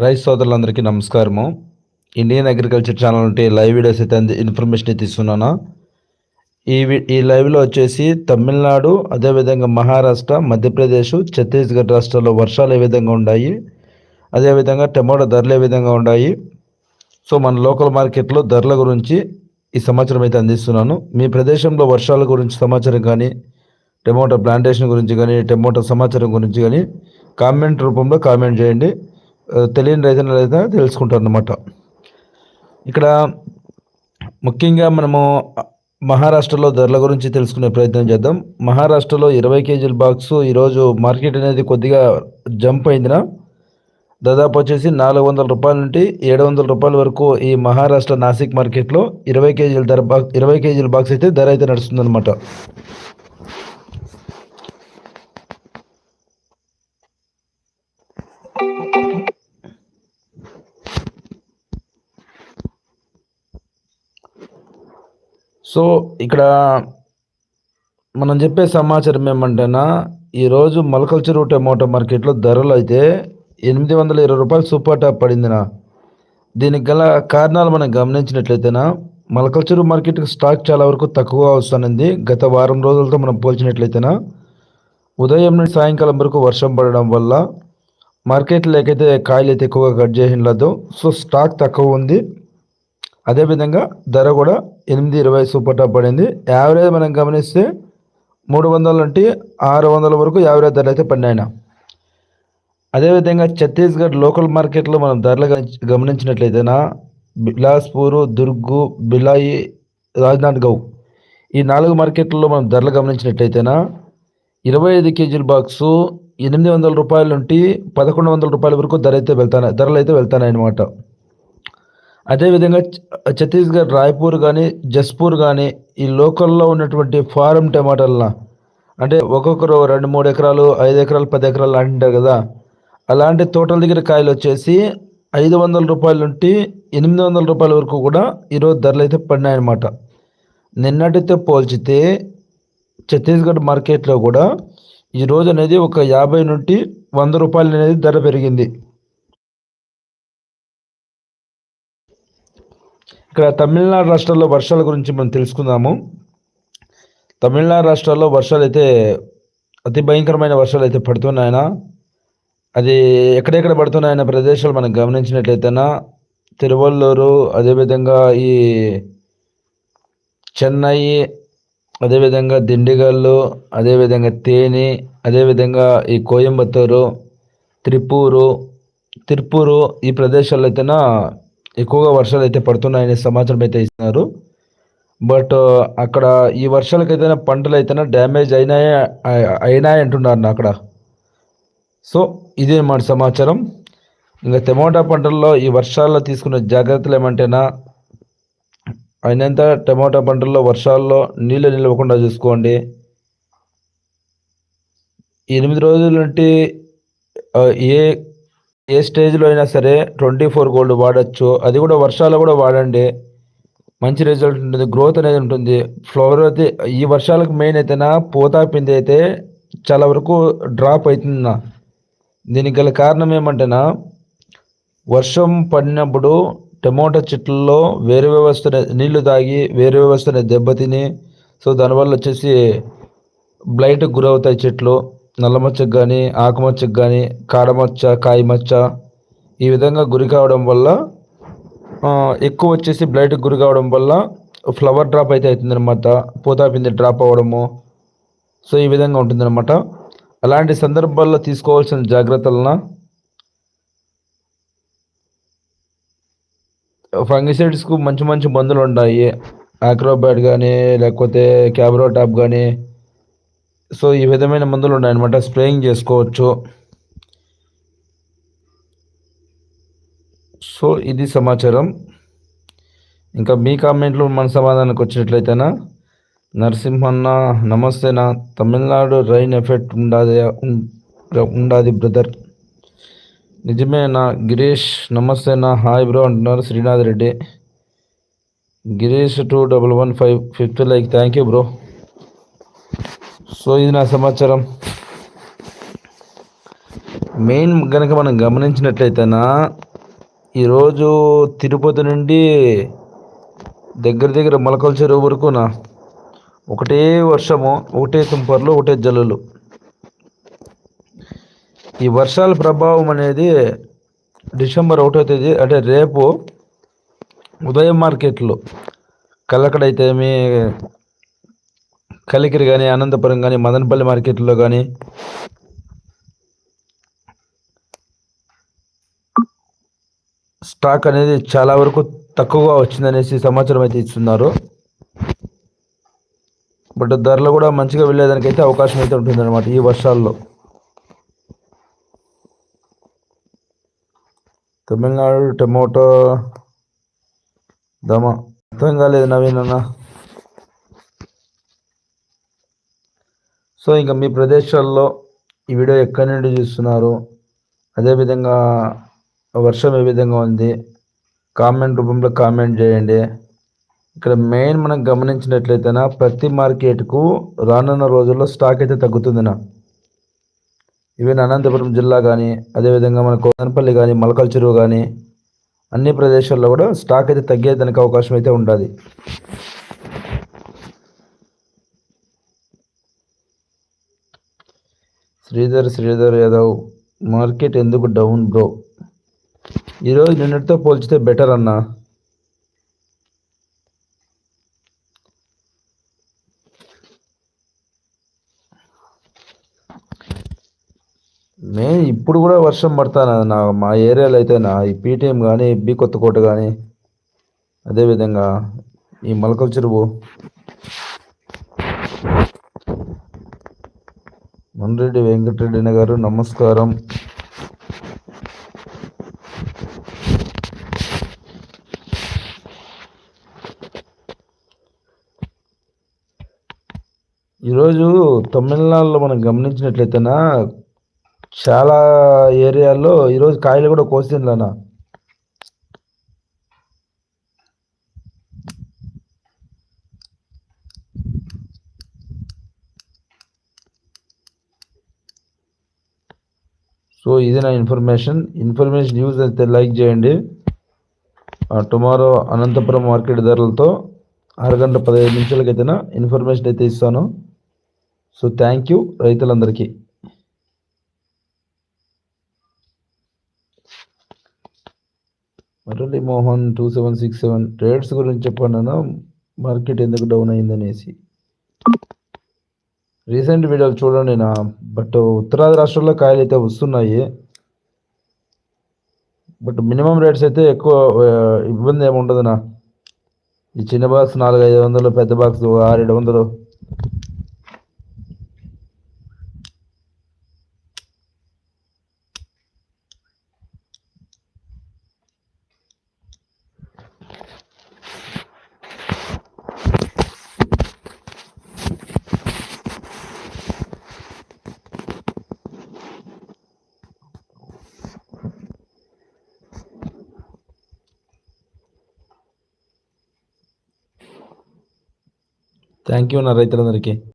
Rice సోదరులందరికీ నమస్కారము. Indian agriculture channel ఉంటే లైవ్ వీడియోస్ అయితే అంది ఇన్ఫర్మేషన్ అయితే ఇస్తున్నాను. ఈ ఈ లైవ్లో వచ్చేసి తమిళనాడు అదేవిధంగా మహారాష్ట్ర మధ్యప్రదేశ్ ఛత్తీస్గఢ్ రాష్ట్రాల్లో వర్షాలు ఏ విధంగా ఉన్నాయి అదేవిధంగా టమోటా ధరలు ఏ విధంగా ఉన్నాయి సో మన లోకల్ మార్కెట్లో ధరల గురించి ఈ సమాచారం అయితే అందిస్తున్నాను. మీ ప్రదేశంలో వర్షాల గురించి సమాచారం కానీ టమోటా ప్లాంటేషన్ గురించి కానీ టమోటా సమాచారం గురించి కానీ కామెంట్ రూపంలో కామెంట్ చేయండి. తెలియని రైతులు అయితే తెలుసుకుంటారు అనమాట ఇక్కడ ముఖ్యంగా మనము మహారాష్ట్రలో ధరల గురించి తెలుసుకునే ప్రయత్నం చేద్దాం. మహారాష్ట్రలో ఇరవై కేజీల బాక్స్ ఈరోజు మార్కెట్ అనేది కొద్దిగా జంప్ అయిందిన. దాదాపు వచ్చేసి నాలుగు వందల రూపాయల నుండి ఏడు వందల రూపాయల వరకు ఈ మహారాష్ట్ర నాసిక్ మార్కెట్లో ఇరవై కేజీల ధర బాక్స్ ఇరవై కేజీల బాక్స్ అయితే ధర అయితే నడుస్తుందన్నమాట. సో ఇక్కడ మనం చెప్పే సమాచారం ఏమంటేనా ఈరోజు మొలకల్చరు టమోటా మార్కెట్లో ధరలు అయితే ఎనిమిది వందల ఇరవై రూపాయలు సూపర్ టాప్ పడిందినా. దీనికి గల కారణాలు మనం గమనించినట్లయితేనా మలకల్చరు మార్కెట్కి స్టాక్ చాలా వరకు తక్కువ వస్తానంది గత వారం రోజులతో మనం పోల్చినట్లయితేనా ఉదయం నుండి సాయంకాలం వరకు వర్షం పడడం వల్ల మార్కెట్లో లేకైతే కాయలు అయితే ఎక్కువగా కట్ చేసిన సో స్టాక్ తక్కువ ఉంది. అదేవిధంగా ధర కూడా ఎనిమిది ఇరవై సూపర్ టాప్ పడింది. యావరేజ్ మనం గమనిస్తే మూడు వందల నుండి ఆరు వందల వరకు యావరేజ్ ధరలు అయితే పడినాయన అదేవిధంగా ఛత్తీస్గఢ్ లోకల్ మార్కెట్లో మనం ధరలు గమనించినట్లయితేనా బిలాస్పూరు దుర్గు బిలాయి రాజ్నాథ్ గౌ ఈ నాలుగు మార్కెట్లలో మనం ధరలు గమనించినట్లయితేనా ఇరవై ఐదు కేజీల బాక్సు ఎనిమిది వందల రూపాయల నుండి పదకొండు వందల రూపాయల వరకు ధర అయితే వెళ్తాను ధరలు అయితే వెళ్తాయి అన్నమాట అదేవిధంగా ఛత్తీస్గఢ్ రాయ్పూర్ కానీ జస్పూర్ కానీ ఈ లోకల్లో ఉన్నటువంటి ఫారం టమాటాలన? అంటే ఒక్కొక్కరు రెండు మూడు ఎకరాలు ఐదు ఎకరాలు పది ఎకరాలు అంటారు కదా. అలాంటి తోటల దగ్గర కాయలు వచ్చేసి ఐదు వందల రూపాయల నుండి ఎనిమిది వందల రూపాయల వరకు కూడా ఈరోజు ధరలు అయితే పడినాయన్నమాట. నిన్నటితో పోల్చితే ఛత్తీస్గఢ్ మార్కెట్లో కూడా ఈరోజు అనేది ఒక యాభై నుండి వంద రూపాయలు అనేది ధర పెరిగింది. ఇక్కడ తమిళనాడు రాష్ట్రాల్లో వర్షాల గురించి మనం తెలుసుకుందాము. తమిళనాడు రాష్ట్రాల్లో వర్షాలు అయితే అతి భయంకరమైన వర్షాలు అయితే పడుతున్నాయన అది ఎక్కడెక్కడ పడుతున్నాయన్న ప్రదేశాలు మనం గమనించినట్లయితేనా తిరువల్లూరు అదేవిధంగా ఈ చెన్నై అదేవిధంగా దిండిగల్లు అదేవిధంగా తేని అదేవిధంగా ఈ కోయంబత్తూరు త్రిపూరు తిరుపూరు ఈ ప్రదేశాల్లో అయితేనా ఎక్కువగా వర్షాలు అయితే పడుతున్నాయనే సమాచారం అయితే ఇస్తున్నారు. బట్ అక్కడ ఈ వర్షాలకైతే పంటలు అయితేనే డ్యామేజ్ అయినాయి అయినాయి అంటున్నారు అక్కడ. సో ఇదే మన సమాచారం. ఇంకా టమోటా పంటల్లో ఈ వర్షాల్లో తీసుకున్న జాగ్రత్తలు ఏమంటేనా అయినంత టమోటా పంటల్లో వర్షాల్లో నీళ్ళు నిలవకుండా చూసుకోండి. ఎనిమిది రోజుల నుండి ఏ ఏ స్టేజ్లో అయినా సరే ట్వంటీ ఫోర్ గోల్డ్ వాడచ్చు. అది కూడా వర్షాలు కూడా వాడండి. మంచి రిజల్ట్ ఉంటుంది. గ్రోత్ అనేది ఉంటుంది. ఫ్లవర్ అయితే ఈ వర్షాలకు మెయిన్ అయితేనా పోతా పిండి అయితే చాలా వరకు డ్రాప్ అవుతుందా దీనికి గల కారణం ఏమంటేనా వర్షం పడినప్పుడు టమోటా చెట్లలో వేరే వ్యవస్థ నీళ్ళు తాగి వేరే వ్యవస్థని దెబ్బతిని సో దానివల్ల వచ్చేసి బ్లైట్కి గురవుతాయి చెట్లు. నల్లమచ్చకు కానీ ఆకుమచ్చకు కానీ కాడమచ్చ కాయమచ్చ ఈ విధంగా గురి కావడం వల్ల ఎక్కువ వచ్చేసి బ్లైట్కి గురి కావడం వల్ల ఫ్లవర్ డ్రాప్ అయితే అవుతుందన్నమాట. పూతాపింది డ్రాప్ అవ్వడము. సో ఈ విధంగా ఉంటుందన్నమాట. అలాంటి సందర్భాల్లో తీసుకోవాల్సిన జాగ్రత్తలన ఫంగిసైడ్స్కు మంచి మంచి మందులు ఉన్నాయి ఆక్రోబ్యాట్ కానీ లేకపోతే క్యాబ్రోటాప్ కానీ సో ఈ విధమైన మందులు ఉన్నాయన్నమాట. స్ప్రేయింగ్ చేసుకోవచ్చు. సో ఇది సమాచారం. ఇంకా మీ కామెంట్లు మన సమాధానానికి వచ్చినట్లయితేనా? నరసింహన్న నమస్తేనా? తమిళనాడు రైన్ ఎఫెక్ట్ ఉండాది ఉండాది బ్రదర్. నిజమేనా? గిరీష్ నమస్తేనా? హాయ్ బ్రో అంటున్నారు Srinath Reddy. Girish two double one five fifth like. Thank you bro. So ఇది నా సమాచారం. మెయిన్ కనుక మనం గమనించినట్లయితేనా ఈరోజు తిరుపతి నుండి దగ్గర దగ్గర మొలకల చెరువు వరకునా ఒకటే వర్షము ఒకటే తుంపర్లు ఒకటే జల్లులు. ఈ వర్షాల ప్రభావం అనేది డిసెంబర్ ఒకటో తేదీ అంటే రేపు ఉదయం మార్కెట్లో కలకడైతేమి మీ కలికిరి కానీ అనంతపురం కానీ మదనపల్లి మార్కెట్లో కానీ స్టాక్ అనేది చాలా వరకు తక్కువగా వచ్చిందనేసి సమాచారం అయితే ఇస్తున్నారు. బట్ ధరలు కూడా మంచిగా వెళ్ళేదానికైతే అవకాశం అయితే ఉంటుందన్నమాట ఈ వర్షాల్లో. తమిళనాడు టమోటో దమ. అర్థం కాలేదు నవీన్ అన్న. సో ఇంకా మీ ప్రదేశాల్లో ఈ వీడియో ఎక్కడి నుండి చూస్తున్నారు? అదేవిధంగా వర్షం ఏ విధంగా ఉంది? కామెంట్ రూపంలో కామెంట్ చేయండి. ఇక్కడ మెయిన్ మనం గమనించినట్లయితేనా ప్రతి మార్కెట్కు రానున్న రోజుల్లో స్టాక్ అయితే తగ్గుతుందినా. ఈవెన్ అనంతపురం జిల్లా కానీ అదేవిధంగా మన కోనపల్లి కానీ మలకల్ చెరువు కానీ అన్ని ప్రదేశాల్లో కూడా స్టాక్ అయితే తగ్గేదానికి అవకాశం అయితే ఉంటుంది శ్రీధర్ శ్రీధర్ యాదవ్ మార్కెట్ ఎందుకు డౌన్ బ్రో? ఈరోజు నిన్నటితో పోల్చితే బెటర్ అన్నా. మే ఇప్పుడు కూడా వర్షం పడతాను? నా మా ఏరియాలో అయితే నా ఈ పీటీఎం కానీ బి కొత్తకోట కానీ అదేవిధంగా ఈ మొలకల చెరువు. మన్రెడ్డి వెంకటరెడ్డి గారు నమస్కారం. ఈరోజు తమిళనాడులో మనం గమనించినట్లయితేనా చాలా ఏరియాల్లో ఈరోజు కాయలు కూడా కోసిందన్న సో ఇది నా ఇన్ఫర్మేషన్ ఇన్ఫర్మేషన్ యూజ్ అయితే లైక్ చేయండి. టుమారో అనంతపురం మార్కెట్ ధరలతో అరగంట పదిహేను నిమిషాలకైతేనా ఇన్ఫర్మేషన్ అయితే ఇస్తాను. సో థ్యాంక్ యూ రైతులందరికీ. Murali Mohan two seven six seven trades గురించి చెప్పాను మార్కెట్ ఎందుకు డౌన్ అయిందనేసి. రీసెంట్ వీడియోలు చూడండి నా. బట్ ఉత్తరాది రాష్ట్రాల్లో కాయలు అయితే వస్తున్నాయి. బట్ మినిమం రేట్స్ అయితే ఎక్కువ ఇబ్బంది ఏమి ఉండదు నా. ఈ చిన్న బాక్స్ నాలుగు ఐదు వందలు పెద్ద బాక్స్ ఆరు ఏడు వందలు. థ్యాంక్ యూ నా రైతులందరికీ